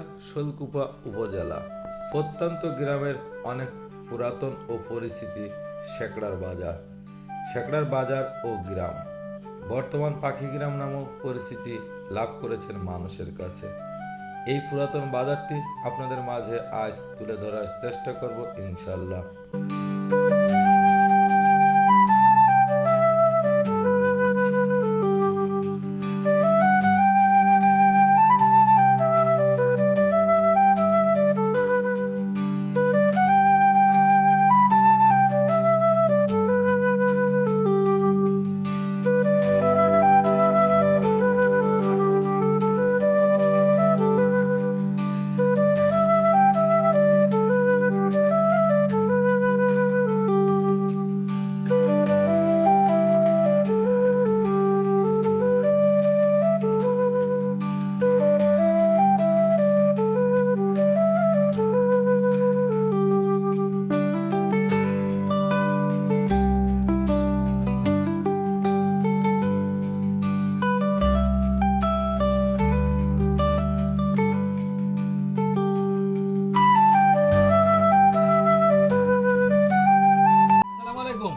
চিলকুপা উপজেলা। প্রত্যন্ত গ্রামের অনেক পুরাতন ও পরিচিতি শেকড়ার বাজার। শেকড়ার বাজার ও গ্রাম। বর্তমান পাখি গ্রাম নামক পরিস্থিতি লাভ করেছেন মানুষের কাছে। এই পুরাতন বাজারটি আপনাদের মাঝে আজ তুলে ধরার চেষ্টা করব ইনশাল্লাহ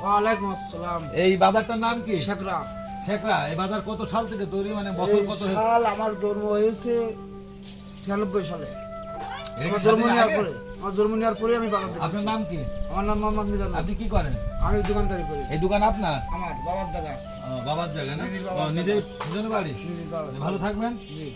ওয়ালাইকুম আসসালাম। এই বাজারটার নাম কি? শেখরা। শেখরা এই বাজার কত সাল থেকে তৈরি? মানে বছর কত সাল আমার জন্ম হয়েছে ছিয়ানব্বই সালে। এটা আমার জন্ম নেওয়ার পরে আমার জন্ম নেওয়ার পরে আমি আপনার নাম কি? আমার নাম মোহাম্মদ মিজান আপনি কি করেন? আমি দোকানদারি করি। এই দোকান আপনার? আমার বাবার জায়গা। বাবার জায়গা না? নিজের ও, বাবার নিজের নিজের বাড়ি? ভালো থাকবেন? জি।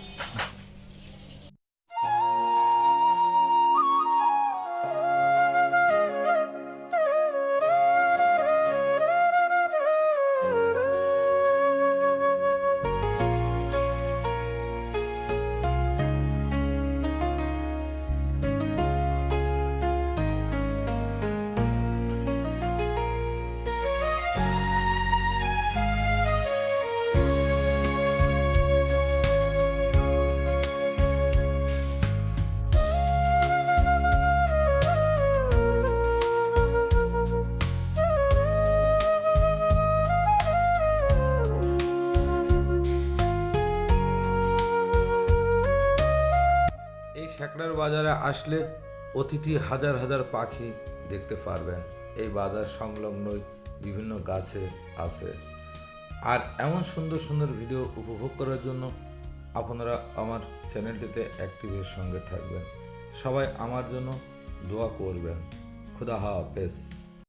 এই বাজারে আসলে অতিথি হাজার হাজার পাখি দেখতে পারবেন। এই বাজার সংলগ্ন বিভিন্ন গাছে আছে। আর এমন সুন্দর সুন্দর ভিডিও উপভোগ করার জন্য আপনারা আমার চ্যানেলটিতে অ্যাক্টিভের সঙ্গে থাকবেন। সবাই আমার জন্য দোয়া করবেন। খুদা হাফেজ।